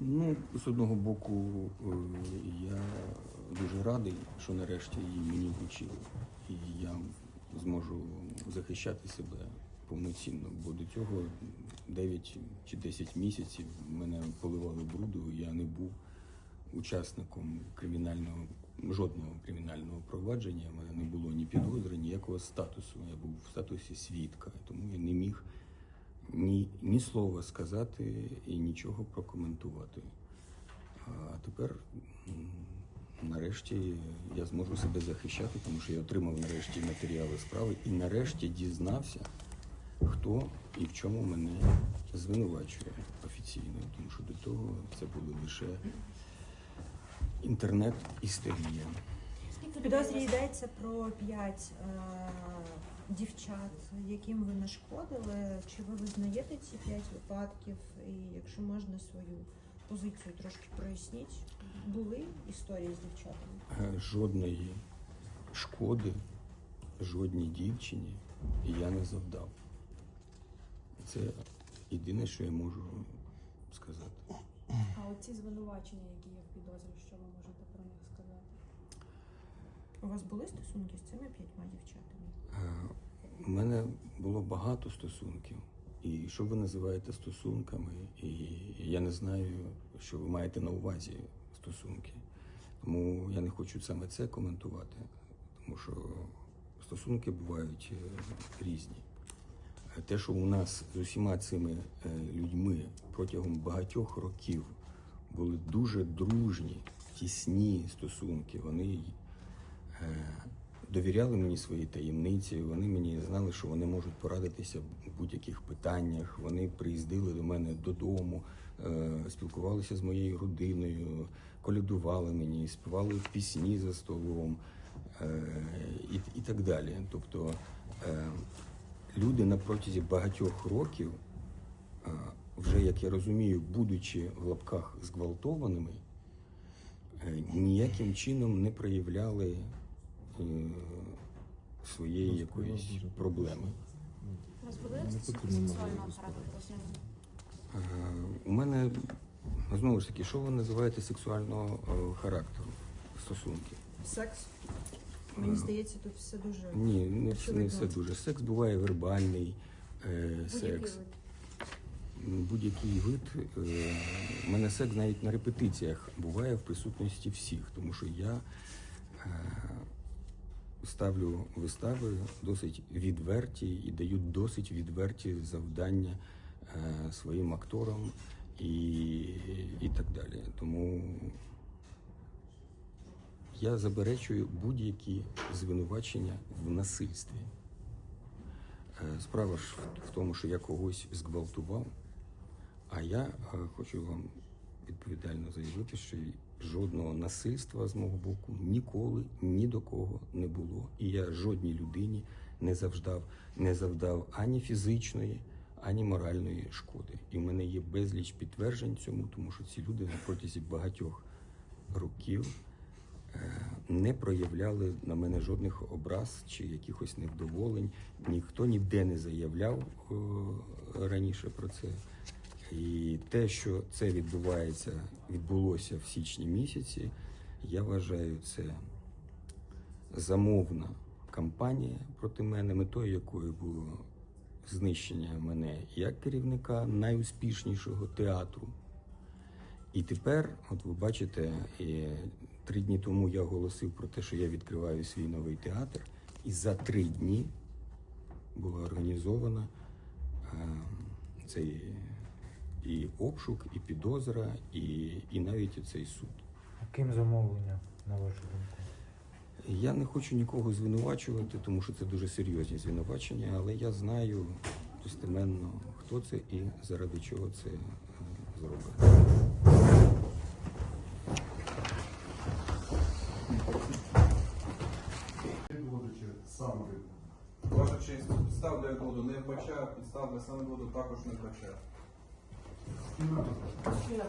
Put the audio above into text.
Ну, з одного боку, е, я дуже радий, що нарешті її мені вручили. І я зможу захищати себе повноцінно, бо до цього 9 чи 10 місяців мене поливали бруду, я не був учасником кримінального, жодного кримінального провадження, в мене не було ні підозри, ніякого статусу. Я був в статусі свідка, тому я не міг ні, ні слова сказати і нічого прокоментувати. А тепер, нарешті, я зможу себе захищати, тому що я отримав нарешті матеріали справи і нарешті дізнався, хто і в чому мене звинувачує офіційно, тому що до того це були лише інтернет-істерія. Підозрі йдеться про п'ять е, дівчат, яким ви нашкодили. Чи ви визнаєте ці п'ять випадків? І якщо можна свою позицію трошки проясніть, були історії з дівчатами? Е, Жодної шкоди жодній дівчині я не завдав. Це єдине, що я можу сказати. А оці звинувачення, які є в підозрі, що ви можете про них сказати? У вас були стосунки з цими п'ятьма дівчатами? У мене було багато стосунків. І що ви називаєте стосунками? І я не знаю, що ви маєте на увазі стосунки. Тому я не хочу саме це коментувати, тому що стосунки бувають е, різні. Е, Те, що у нас з усіма цими е, людьми протягом багатьох років були дуже дружні, тісні стосунки, вони довіряли мені свої таємниці, вони мені знали, що вони можуть порадитися в будь-яких питаннях. Вони приїздили до мене додому, е, спілкувалися з моєю родиною, колядували мені, співали пісні за столом е, і, і так далі. Тобто е, люди на протязі багатьох років, вже як я розумію, будучи в лапках зґвалтованими, ніяким чином не проявляли своєї якоїсь проблеми. У вас були сексуального характеру з? Е, У мене знову ж таки, що ви називаєте сексуального е, характеру стосунки? Секс? Мені Е, здається, тут все дуже Ні, не, не все дуже. Секс буває вербальний е, секс. Будь-який вид. Е, У мене секс навіть на репетиціях буває в присутності всіх, тому що я е, ставлю вистави досить відверті і даю досить відверті завдання е, своїм акторам і, і так далі. Тому я заперечую будь-які звинувачення в насильстві. Е, Справа ж в- тому, що я когось зґвалтував, а я е, хочу вам відповідально заявити, що жодного насильства з мого боку ніколи ні до кого не було. І я жодній людині не завждав, не завдав ані фізичної, ані моральної шкоди. І в мене є безліч підтверджень цьому, тому що ці люди на протязі багатьох років е, не проявляли на мене жодних образ чи якихось невдоволень. Ніхто ніде не заявляв е, раніше про це. І те, що це відбувається, відбулося в січні місяці, я вважаю, це замовна кампанія проти мене, метою якої було знищення мене як керівника найуспішнішого театру. І тепер, от ви бачите, три дні тому я оголосив про те, що я відкриваю свій новий театр, і за три дні була організована е, цей і обшук, і підозра, і, і навіть цей суд. А ким замовлення, на вашу думку? Я не хочу нікого звинувачувати, тому що це дуже серйозні звинувачення, але я знаю достеменно, хто це і заради чого це е, чи сам? Ваша честь, підстав для відводу не вбачаю, підстав для самоводу також не вбачаю. Спільна позиція.